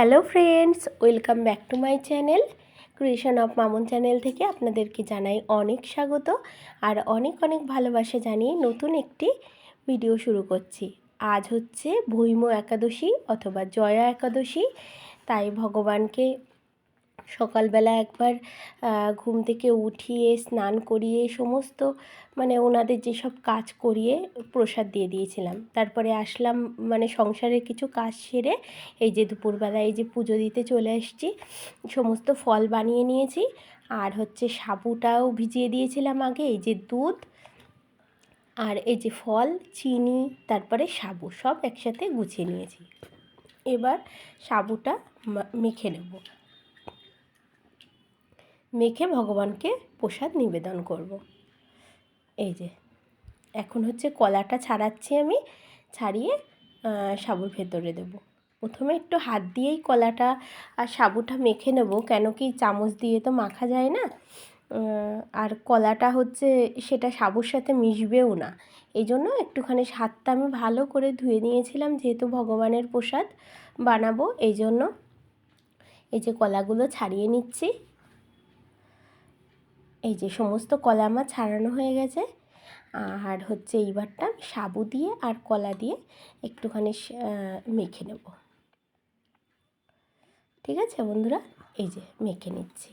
Hello friends, welcome back to my channel. Creation of Mamun channel থেকে আপনাদেরকে জানাই অনেক স্বাগত আর অনেক অনেক ভালোবাসা জানিয়ে নতুন একটি ভিডিও শুরু করছি। আজ হচ্ছে ভৈম একাদশী অথবা জয়া একাদশী। তাই ভগবানকে সকালবেলা একবার ঘুম থেকে উঠিয়ে, স্নান করিয়ে, সমস্ত মানে ওনাদের যেসব কাজ করিয়ে প্রসাদ দিয়ে দিয়েছিলাম। তারপরে আসলাম মানে সংসারের কিছু কাজ সেরে, এই যে দুপুরবেলা এই যে পুজো দিতে চলে এসেছি, সমস্ত ফল বানিয়ে নিয়েছি। আর হচ্ছে সাবুটাও ভিজিয়ে দিয়েছিলাম আগে, এই যে দুধ, আর এই যে ফল, চিনি, তারপরে সাবু, সব একসাথে গুছিয়ে নিয়েছি। এবার সাবুটা মেখে নেব। মেখে ভগবানকে প্রসাদ নিবেদন করব। এই যে, এখন হচ্ছে কলাটা ছাড়াচ্ছি আমি, ছাড়িয়ে সাবুর ভেতরে দেব। প্রথমে একটু হাত দিয়েই কলাটা আর সাবুটা মেখে নেব, কেন কি চামচ দিয়ে তো মাখা যায় না। আর কলাটা হচ্ছে সেটা সাবুর সাথে মিশবেও না। এই জন্য একটুখানি হাতটা আমি ভালো করে ধুয়ে নিয়েছিলাম, যেহেতু ভগবানের প্রসাদ বানাবো, এই জন্য এই যে কলাগুলো ছাড়িয়ে নিচ্ছি। এই যে সমস্ত কলা আমার ছাড়ানো হয়ে গেছে। আর হচ্ছে এইবারটা সাবু দিয়ে আর কলা দিয়ে একটুখানি মেখে নেব। ঠিক আছে বন্ধুরা? এই যে মেখে নিচ্ছি।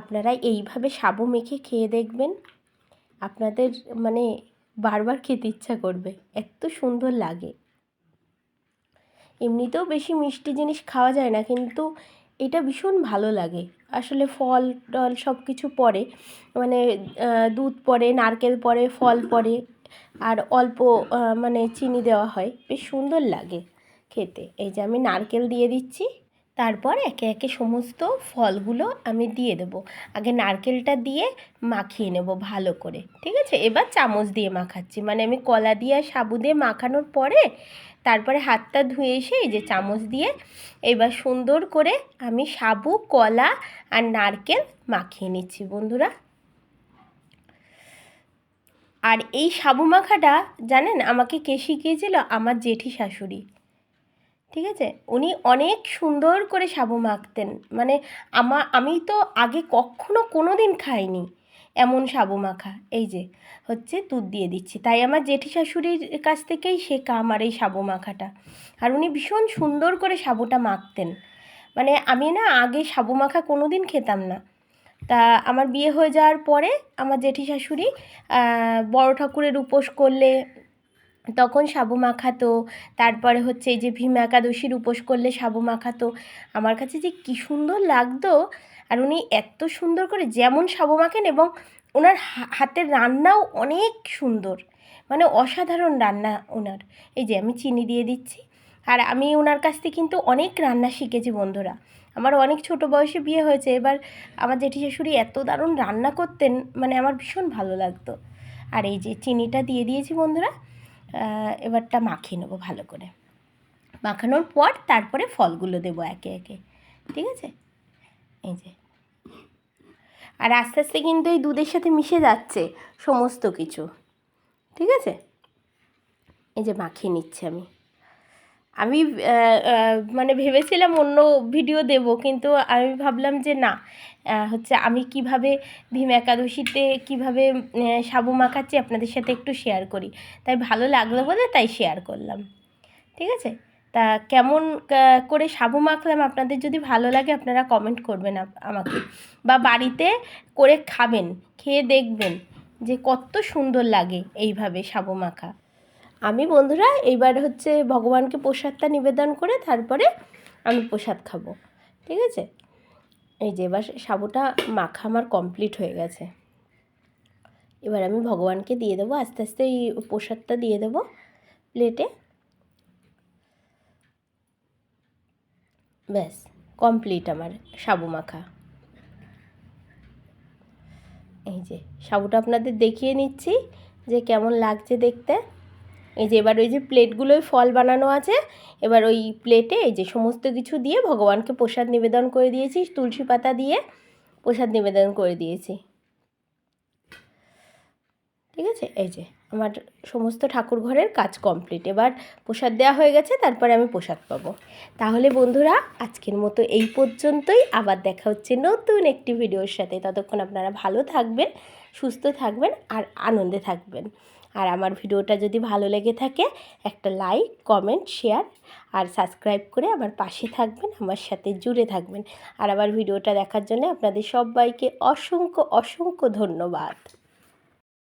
আপনারা এইভাবে সাবু মেখে খেয়ে দেখবেন। আপনাদের মানে বারবার খেতে ইচ্ছা করবে। এত সুন্দর লাগে। এমনিতেও বেশি মিষ্টি জিনিস খাওয়া যায় না, কিন্তু এটা ভীষণ ভালো লাগে। আসলে ফল, টল সব কিছু পড়ে। মানে দুধ পড়ে, নারকেল পড়ে, ফল পড়ে, আর অল্প মানে চিনি দেওয়া হয়। বেশ সুন্দর লাগে খেতে। এই যে আমি নারকেল দিয়ে দিচ্ছি। তারপর একে একে সমস্ত ফলগুলো আমি দিয়ে দেবো। আগে নারকেলটা দিয়ে মাখিয়ে নেব ভালো করে, ঠিক আছে? এবার চামচ দিয়ে মাখাচ্ছি। মানে আমি কলা দিয়ে আর সাবু দিয়ে মাখানোর পরে তারপরে হাতটা ধুয়ে এসে এই যে চামচ দিয়ে এবার সুন্দর করে আমি সাবু, কলা আর নারকেল মাখিয়ে নিচ্ছি বন্ধুরা। আর এই সাবু মাখাটা জানেন আমাকে কে শিখিয়েছিল? আমার জেঠি শাশুড়ি। ঠিক আছে? উনি অনেক সুন্দর করে সাবু মাখতেন। মানে আমার আমি তো আগে কখনো কোনো দিন খাইনি এমন সাবু মাখা। এই যে, হচ্ছে দুধ দিয়ে দিচ্ছি। তাই আমার জেঠি শাশুড়ির কাছ থেকেই শেখা আমার এই সাবু মাখাটা। আর উনি ভীষণ সুন্দর করে সাবুটা মাখতেন। মানে আমি না আগে সাবু মাখা কোনো দিন খেতাম না। তা আমার বিয়ে হয়ে যাওয়ার পরে আমার জেঠি শাশুড়ি বড় ঠাকুরের উপোস করলে তখন সাবু মাখাতো, তারপরে হচ্ছে এই যে ভীম একাদশীর উপোস করলে সাবু মাখাতো। আমার কাছে যে কী সুন্দর লাগতো, আর উনি এত সুন্দর করে যেমন সাবু মাখেন এবং ওনার হাতের রান্নাও অনেক সুন্দর। মানে অসাধারণ রান্না ওনার। এই যে আমি চিনি দিয়ে দিচ্ছি। আর আমি ওনার কাছ থেকে কিন্তু অনেক রান্না শিখেছি বন্ধুরা। আমার অনেক ছোট বয়সে বিয়ে হয়েছে, এবার আমার জেঠি শাশুড়ি এত দারুণ রান্না করতেন মানে আমার ভীষণ ভালো লাগতো। আর এই যে চিনিটা দিয়ে দিয়েছি বন্ধুরা। এবারটা মাখিয়ে নেব ভালো করে। মাখানোর পর তারপরে ফলগুলো দেবো একে একে, ঠিক আছে? এই যে। আর আস্তে আস্তে কিন্তু এই দুধের সাথে মিশে যাচ্ছে সমস্ত কিছু, ঠিক আছে? এই যে মাখিয়ে নিচ্ছি আমি। আমি মানে ভেবেছিলাম অন্য ভিডিও দেব, কিন্তু আমি ভাবলাম যে না হচ্ছে আমি কীভাবে ভীম একাদশীতে কীভাবে সাবু মাখাচ্ছি আপনাদের সাথে একটু শেয়ার করি। তাই ভালো লাগল বলে তাই শেয়ার করলাম। ঠিক আছে? তা কেমন করে সাবু মাখলাম? আপনাদের যদি ভালো লাগে আপনারা কমেন্ট করবেন আমাকে। বা বাড়িতে করে খাবেন, খেয়ে দেখবেন যে কত সুন্দর লাগে এইভাবে সাবু মাখা। আমি বন্ধুরা এইবার হচ্ছে ভগবানকে প্রসাদটা নিবেদন করে তারপরে আমি প্রসাদ খাব, ঠিক আছে? এই যে এবার সাবুটা মাখা আমার কমপ্লিট হয়ে গেছে। এবার আমি ভগবানকে দিয়ে দেবো, আস্তে আস্তে এই প্রসাদটা দিয়ে দেবো প্লেটে ব্যাস কমপ্লিট আমার সাবু মাখা। এই যে সাবুটা আপনাদের দেখিয়ে নিচ্ছি যে কেমন লাগছে দেখতে। এই যে এবার ওই যে প্লেটগুলোয় ফল বানানো আছে, এবার ওই প্লেটে এই যে সমস্ত কিছু দিয়ে ভগবানকে প্রসাদ নিবেদন করে দিয়েছি, তুলসী পাতা দিয়ে প্রসাদ নিবেদন করে দিয়েছি। ঠিক আছে? এই যে আমার সমস্ত ঠাকুর ঘরের কাজ কমপ্লিট এবার প্রসাদ দেওয়া হয়ে গেছে, তারপরে আমি প্রসাদ পাবো। তাহলে বন্ধুরা, আজকের মতো এই পর্যন্তই। আবার দেখা হচ্ছে নতুন একটি ভিডিওর সাথে। ততক্ষণ আপনারা ভালো থাকবেন, সুস্থ থাকবেন আর আনন্দে থাকবেন। আর আমার ভিডিওটা যদি ভালো লেগে থাকে, একটা লাইক কমেন্ট শেয়ার আর সাবস্ক্রাইব করে আমার পাশে থাকবেন, আমার সাথে জুড়ে থাকবেন। আর আমার ভিডিওটা দেখার জন্য আপনাদের সবাইকে অসংখ্য অসংখ্য ধন্যবাদ।